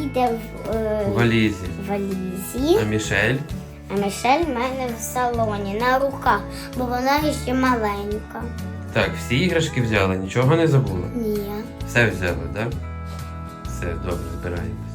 їде в, е, У валізі. в валізі, А Мішель? а Мішель в мене в салоні на руках, бо вона ще маленька. Так, всі іграшки взяли, нічого не забула. Ні. Все взяли, так? Все, добре, збираємось.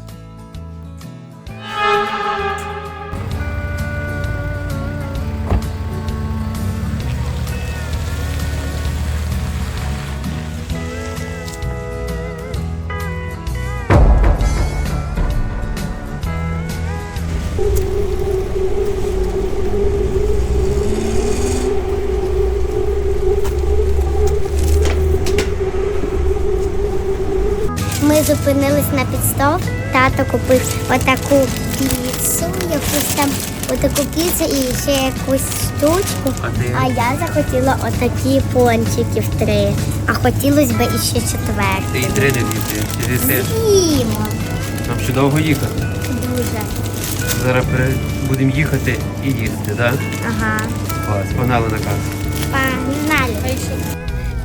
Ми зупинились на підстав. Тато купив отаку піцу, якусь там отаку піцу і ще якусь штучку. А? А я захотіла отакі пончиків три. А хотілося б іще четвертий. Ти і три не війти, ти. Їмо. Нам ще довго їхати. Дуже. Зараз будемо їхати і їсти, так? Ага. Клас, погнали на касу. Погнали.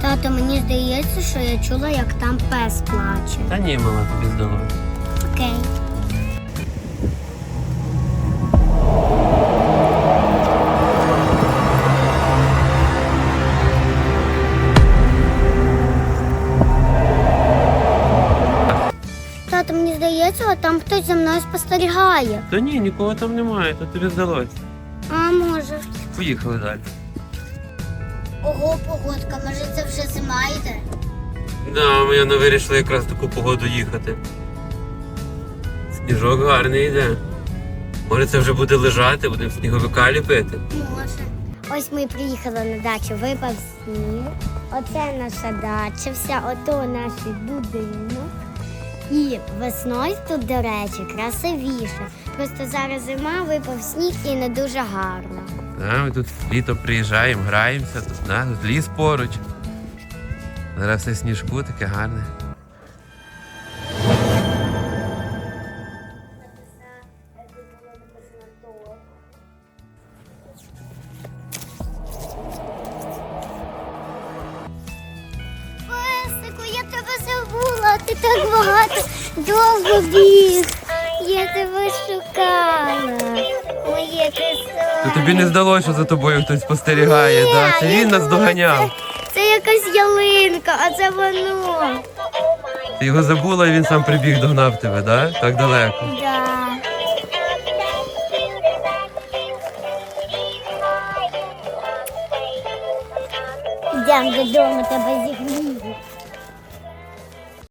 Тато, мені здається, що я чула, як там пес плаче. Та ні, мала, тобі здалося. Окей. Тато, мені здається, а там хтось за мною спостерігає. Та ні, нікого там немає, то тобі здалося. А може. Поїхали далі. Ого, погодка, може це вже зима йде? Да, ми не вирішили якраз таку погоду їхати. Сніжок гарний йде. Може це вже буде лежати, будемо сніговика ліпити. Може. Ось ми приїхали на дачу, випав сніг. Оце наша дача, вся ото наш будинок. І весною тут, до речі, красивіше. Просто зараз зима, випав сніг і не дуже гарно. Да, ми тут літо приїжджаємо, граємося, тут, да, тут ліс поруч. Зараз все сніжку таке гарне. Песику, я тебе забула, ти так багато довго біг. Я тебе шукала. Моє. То тобі не здалося, що за тобою хтось спостерігає, Ні, да? Це я він нас думала, доганяв. Це, це якась ялинка, а це воно. Ти його забула і він сам прибіг догнав тебе, да? Так далеко. Да. Йдемо додому, тебе зігнати.